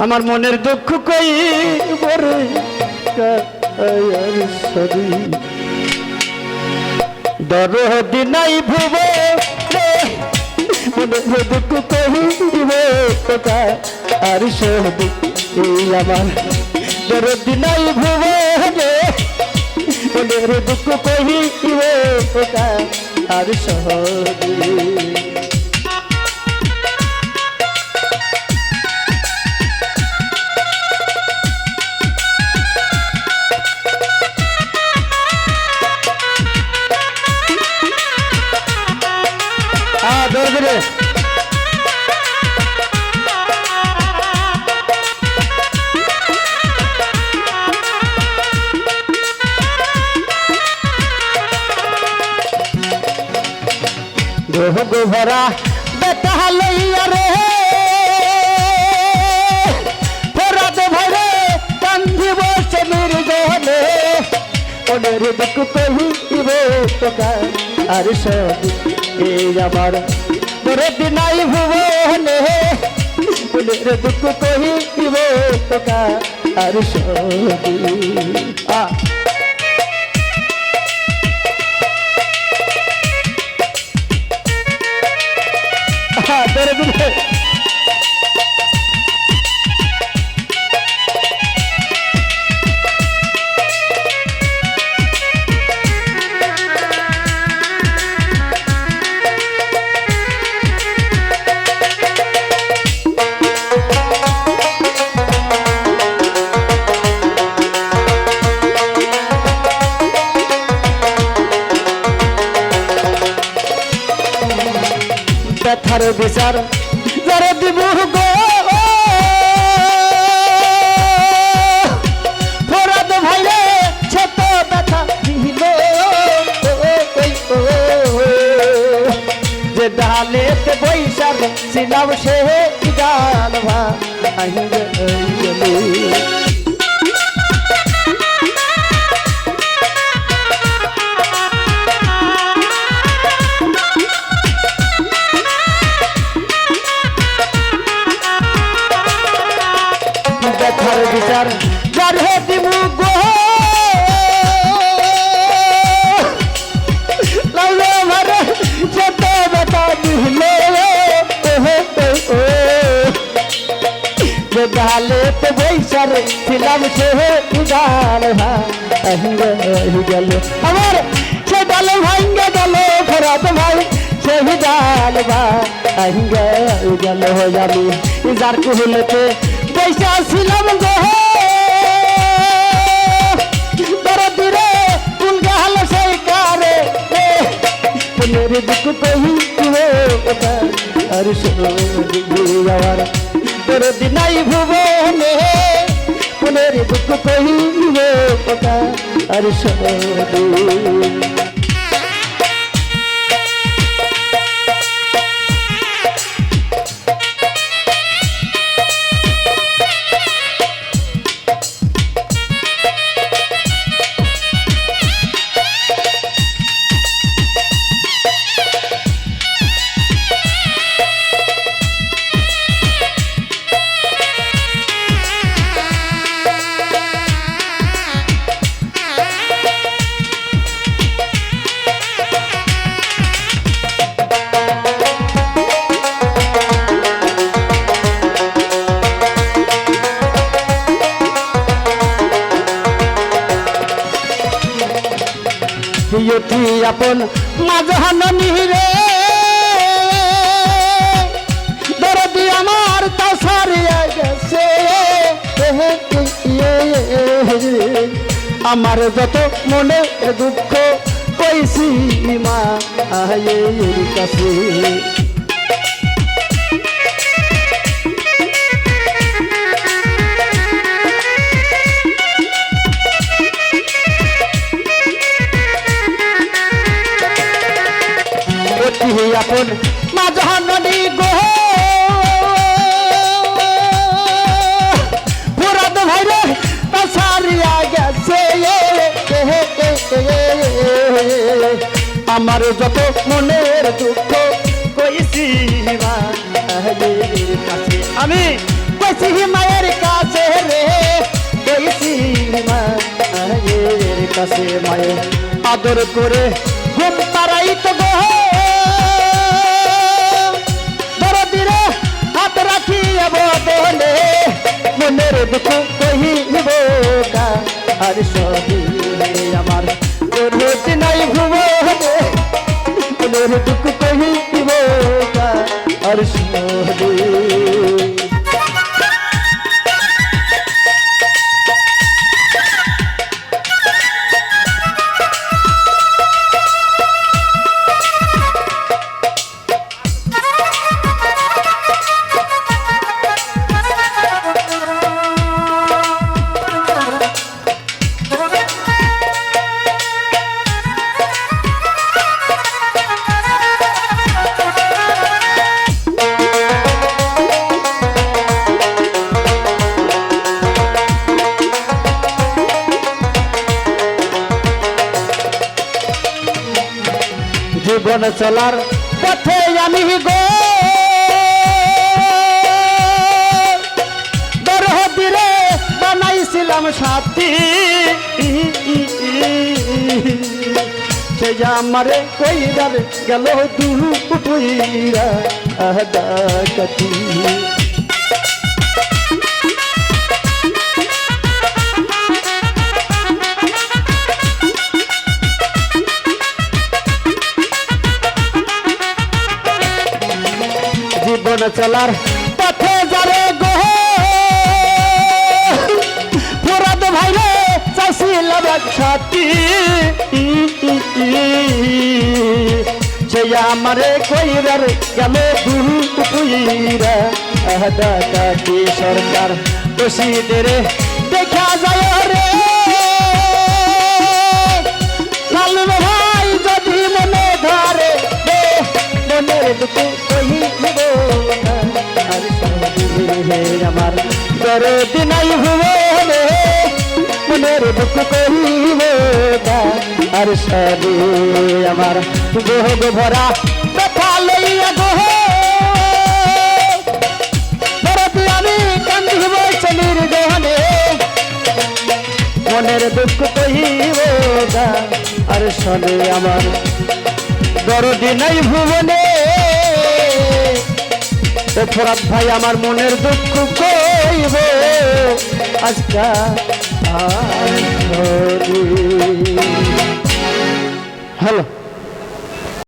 আমার মনের দুঃখ কই বরে দরদি নাই ভুব মনের দুঃখ কহিব কথা, আর সদি আমার। দরদি নাই ভুব মনের দুঃখ দিব কথা আর সহদি হ্যাঁ ধরে দেহ গোভরা বেটা লইয়া রে। ফরাদ ভরে কান্দিব সে নির্গলে ওদের দুঃখ কহিব তোকা, আর সব এই আমার? দরদ নাই ভুবনে। ওদের দুঃখ কহিব তোকা, আর সব ধরে দিলে বিচার যারা দিব গো। ফরাদ ভাইরে, ছোট ব্যথা দিল। যে ডালেতে বৈশাখ ছিলাম সে ডাল ভাই বিচার গর্ভে দিমু গো। লাউলে মারে যত ব্যথা দিলে ডালে তো বৈশার ছিলাম, সে ডাল ভাই গেল। আমার সে ডাল ভাঙ্গে গেল ফেরাত ভাই সেই ডাল ভাই যার পয়সা ছিলাম গো। দরদিরে ফুল গাল সেই কারে? মেরে দুঃখ কহি আর আমার তোর দিনাই ভুবনে। পুনের দুঃখ প্রিয়তি আপন মাঝহানি রে। দরদি আমার তা সারিয়া আমার যত মনে দুঃখ কইছি মা আয়ের কাছে। আপন মাঝহানি গো। পুরাদ ভাইরে, তা গেছে। আমার যত মনের দুঃখ, কইছি মা আহের কাছে। আমি চাইছি মায়ের কাছে রে, কইছি মায়ের কাছে। মায়ের আদর করে ঘুম রাখি বলে, মনের দুঃখ কহিব আর সবই আমার রোজ নাই ভুবনে। মনের দুঃখ কহিব আর সহি জীবন চলার পথে আমি গো। দরহদিরে বানাইছিলাম সাথী। আমারে কইরার গেল দুহু আহ আহদা কতি জীবন চলার পথে যারে গো। পুরাদ ভাইরে চাইছিলাম এক সাথী সে আমারে কইরার গেল দুহু পুইরা আহদা কাকি সরকার দোষীদের দেখা যায়। সবে আমার গোহ ভরা, ব্যথা লইয়া গোহ আমি কান্দিব চলির মনের দুঃখ কহিব আর শোনে আমার দরদি নাই ভুবনে। ফরাত ভাই, আমার মনের দুঃখ কইব আজকা هلا.